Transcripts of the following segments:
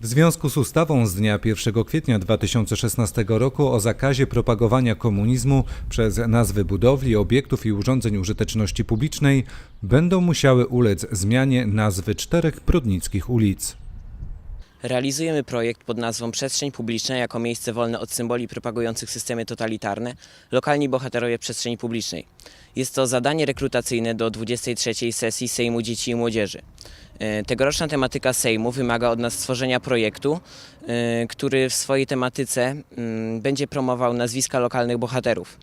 W związku z ustawą z dnia 1 kwietnia 2016 roku o zakazie propagowania komunizmu przez nazwy budowli, obiektów i urządzeń użyteczności publicznej będą musiały ulec zmianie nazwy czterech prudnickich ulic. Realizujemy projekt pod nazwą Przestrzeń Publiczna jako miejsce wolne od symboli propagujących systemy totalitarne, lokalni bohaterowie przestrzeni publicznej. Jest to zadanie rekrutacyjne do 23. sesji Sejmu Dzieci i Młodzieży. E, Tegoroczna tematyka Sejmu wymaga od nas stworzenia projektu, e, który w swojej tematyce mm, będzie promował nazwiska lokalnych bohaterów.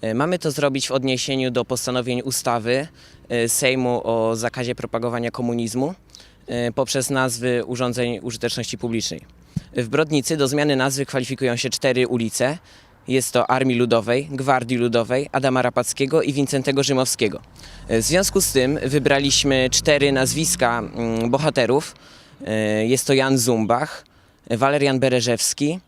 E, Mamy to zrobić w odniesieniu do postanowień ustawy Sejmu o zakazie propagowania komunizmu poprzez nazwy urządzeń użyteczności publicznej. W Brodnicy do zmiany nazwy kwalifikują się cztery ulice. Jest to Armii Ludowej, Gwardii Ludowej, Adama Rapackiego i Wincentego Rzymowskiego. E, W związku z tym wybraliśmy cztery nazwiska mm, bohaterów. E, Jest to Jan Zumbach, Walerian Bereżewski,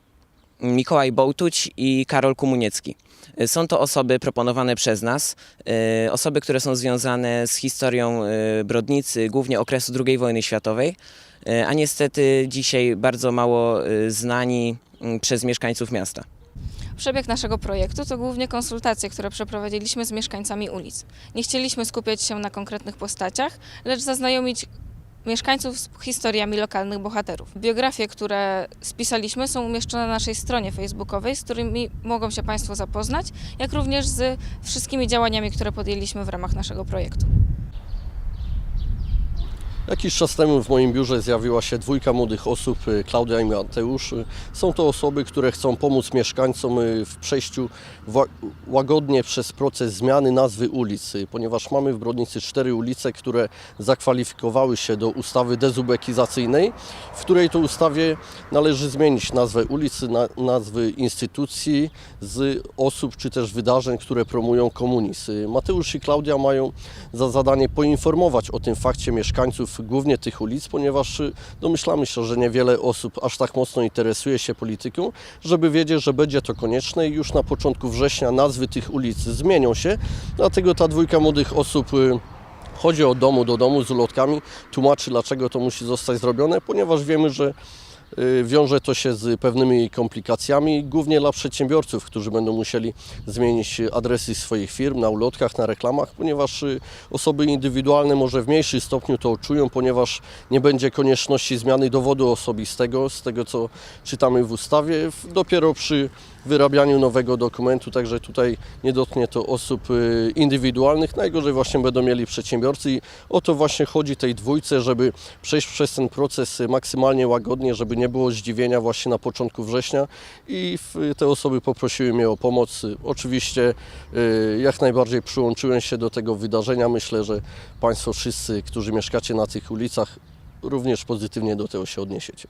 Mikołaj Bołtuć i Karol Komuniecki. E, Są to osoby proponowane przez nas, e, osoby, które są związane z historią e, Brodnicy, głównie okresu II wojny światowej, a niestety dzisiaj bardzo mało znani przez mieszkańców miasta. Przebieg naszego projektu to głównie konsultacje, które przeprowadziliśmy z mieszkańcami ulic. Nie chcieliśmy skupiać się na konkretnych postaciach, lecz zaznajomić mieszkańców z historiami lokalnych bohaterów. Biografie, które spisaliśmy, są umieszczone na naszej stronie facebookowej, z którymi mogą się Państwo zapoznać, jak również z wszystkimi działaniami, które podjęliśmy w ramach naszego projektu. Jakiś czas temu w moim biurze zjawiła się dwójka młodych osób, y, Klaudia i Mateusz. Są to osoby, które chcą pomóc mieszkańcom y, w przejściu łagodnie przez proces zmiany nazwy ulic, y, ponieważ mamy w Brodnicy cztery ulice, które zakwalifikowały się do ustawy dezubekizacyjnej, w której to ustawie należy zmienić nazwę ulicy, na, nazwy instytucji z osób czy też wydarzeń, które promują komunizm. Mateusz i Klaudia mają za zadanie poinformować o tym fakcie mieszkańców głównie tych ulic, ponieważ y, domyślamy się, że niewiele osób aż tak mocno interesuje się polityką, żeby wiedzieć, że będzie to konieczne i już na początku września nazwy tych ulic zmienią się. Dlatego ta dwójka młodych osób y, chodzi od domu do domu z ulotkami, tłumaczy dlaczego to musi zostać zrobione, ponieważ wiemy, że wiąże to się z pewnymi komplikacjami, głównie dla przedsiębiorców, którzy będą musieli zmienić adresy swoich firm na ulotkach, na reklamach, ponieważ y, osoby indywidualne może w mniejszym stopniu to odczują, ponieważ nie będzie konieczności zmiany dowodu osobistego, z tego co czytamy w ustawie, dopiero przy wyrabianiu nowego dokumentu, także tutaj nie dotknie to osób y, indywidualnych, najgorzej właśnie będą mieli przedsiębiorcy i o to właśnie chodzi tej dwójce, żeby przejść przez ten proces maksymalnie łagodnie, żeby nie było zdziwienia właśnie na początku września i te osoby poprosiły mnie o pomoc. Oczywiście y, jak najbardziej przyłączyłem się do tego wydarzenia. Myślę, że Państwo wszyscy, którzy mieszkacie na tych ulicach, również pozytywnie do tego się odniesiecie.